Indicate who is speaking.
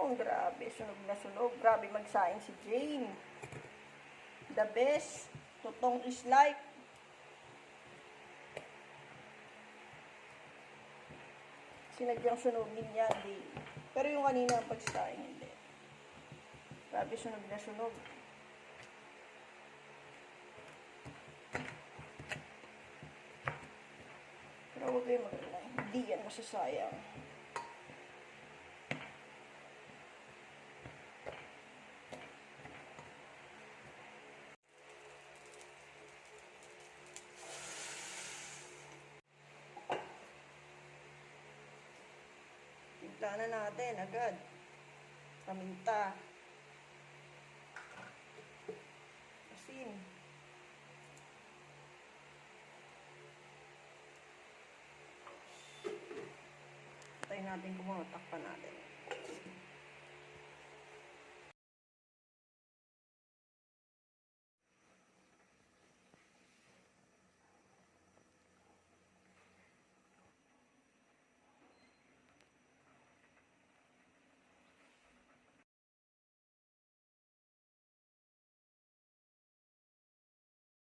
Speaker 1: Oh, grabe. Sunog na sunog. Grabe magsaing si Jane. The best. Tutong is life. Sinadyang sunugin niya, di. Pero yung kanina ang pagsaing, hindi. Grabe sunog na sunog. Pero huwag kayo mag Hindi yan masasayang. Timpla na natin agad. Paminta. Asin. Tayo natin kumuha, takpan natin.